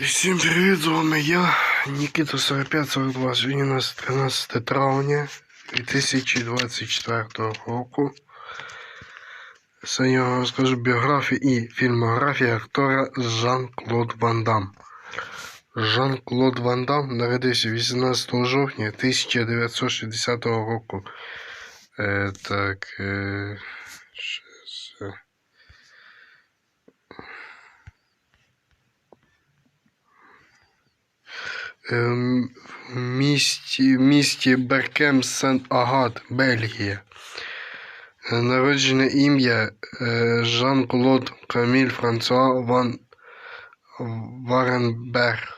Всім привіт, з вами я, Нікіта 4542, сьогодні у нас 13 травня 2024 року. Сьогодні я вам розкажу біографію і фільмографію актора Жан-Клод Ван Дам. Жан-Клод Ван Дам народився 18 жовтня 1960 року. Е, так, е, 60. В місті, місті Беркем Сен-Агат, Бельгія. Е, Народжене ім'я е, Жан-Клод Каміль Франсуа Ван Варенберг.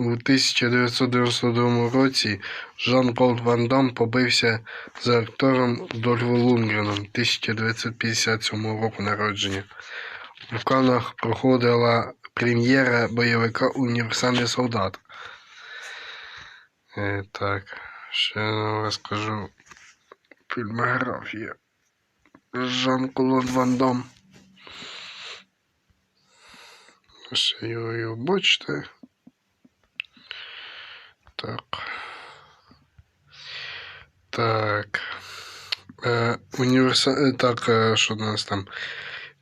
У 1992 році Жан-Клод Ван Дам побився за актором Дольфом Лунгреном 1957 року народження. В Канах проходила прем'єра бойовика Універсальний солдат. Е, так, ще розкажу фільмографія. Жан-Клод Ван Дам. Ще його, його бачите. Так. Так. Е, універса... е, Так, е, що у нас там?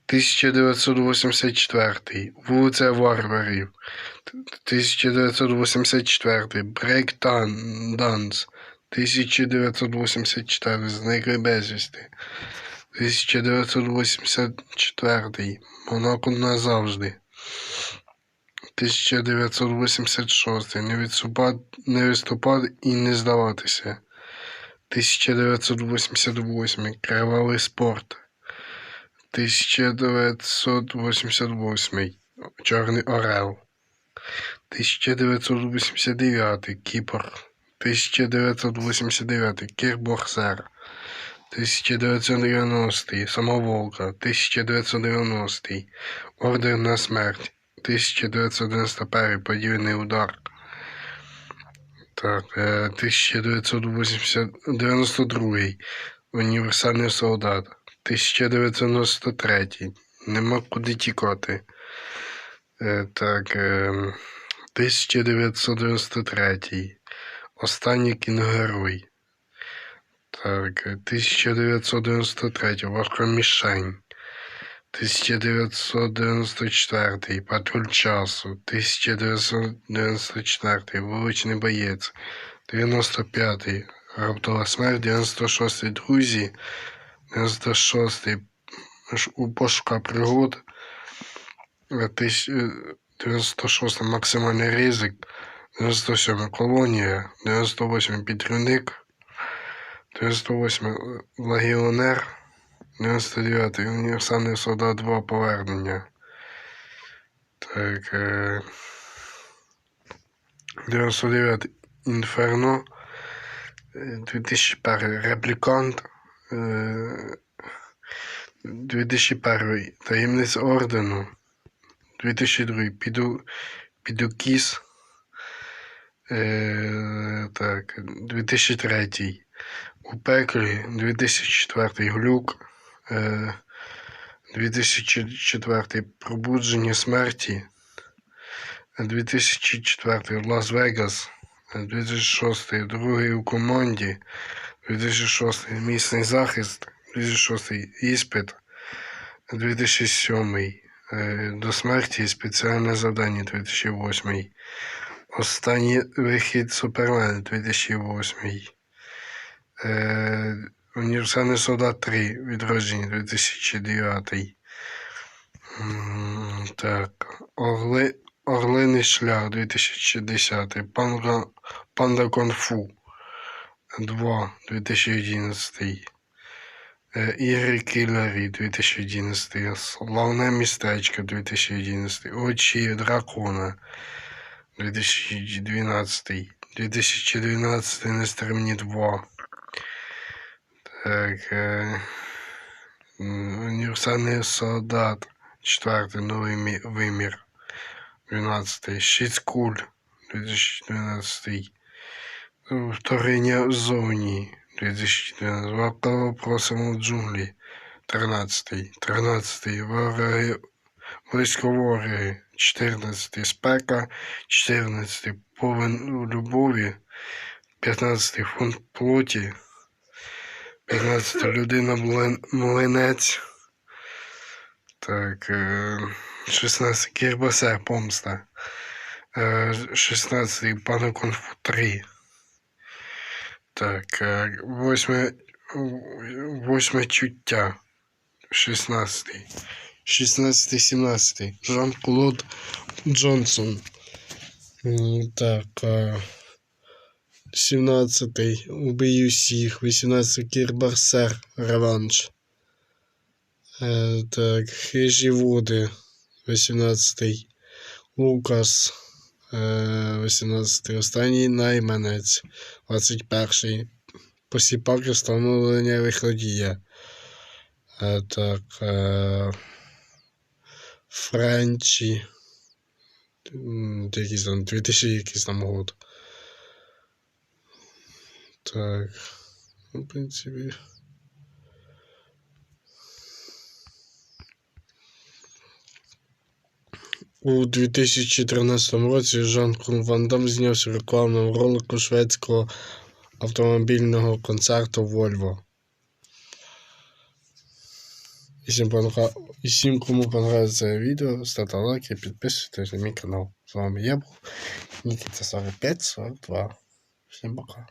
1984. Вулиця Варварів. 1984. Брейк Данс. 1984. Зникли безвісти. 1984. Монако назавжди. 1986. Не відступати, не виступати і не здаватися. 1988. Кривавий спорт. 1988. Чорний Орел. 1989. Кіпр. 1989. Кірбоксер. 1990. Самоволка. 1990. Ордер на смерть. 1991. Подвійний удар. Так, е, 1992. Універсальний солдат. 1993. Нема куди тікати. Е, Так. е, 1993. Останній кіногерой. Так. е, 1993. Важка мішень. 1994. Патруль часу. 1994. Вуличний боєць. 95. Раптова смерть. 96. Друзі. 96. Ш- У пошука пригод. Е, тисяч- е, 96. Максимальний ризик. 97. Колонія. 98. Підрівник. 98. Легіонер. 99. Універсальний солдат 2. Повернення. Так. Е... 99. Інферно. Е, 2001. Реплікант. Е... 2001. Таємниця ордену. 2002. Піду... Підукіс. Е... Так. 2003. У пеклі. 2004. Глюк. Е... 2004. Пробудження смерті. 2004. Лас-Вегас. 2006. Другий у команді. 2006. Місний захист. 2006. Іспит. 2007. Е, До смерті спеціальне завдання 2008. Останній вихід Супермен 2008. Е, Універсальний солдат 3. Відродження 2009. Так. Орли, Орлиний шлях 2010. Панда, Панда Конфу 2 2011. Е, Ігри Кілері 2011. Славне містечко 2011. Очі дракона 2012. 2012 Нестримні 2. Так. Е, м, Універсальний солдат. Четвертий новий мі- вимір. 12. Шість куль 2012. Вторгнення в зоні 2012. Ласкаво просимо в джунглі 13. 13. Вороги, близьковори, 14 спека, 14 повен любові, 15 фунт плоті, 15 людина млинець. Так, е, 16 Кірбасе, помста. Е, 16 пана Конфу 3. Так, е, 8, 8 чуття. 16. 16 17 Жан-Клод Джонсон. М, Так. е, 17 Убий усіх. 18 Кірбарсер. Реванш. Е, Так, Хижі води. 18 Лукас. Е, 18 Останній найманець. 21 Посіпак і встановлення виходія. Е, Так. Е, Френчі. М, Якийсь там 2000 якийсь там год. Так. Ну, в принципі. У 2014 році Жан-Клод Ван Дам знявся в рекламному ролику шведського автомобільного концерту всім, і всім, кому понравилось це відео, ставте лайки, підписуйтесь на мій канал. З вами я був Нікіта 4542. Всім пока.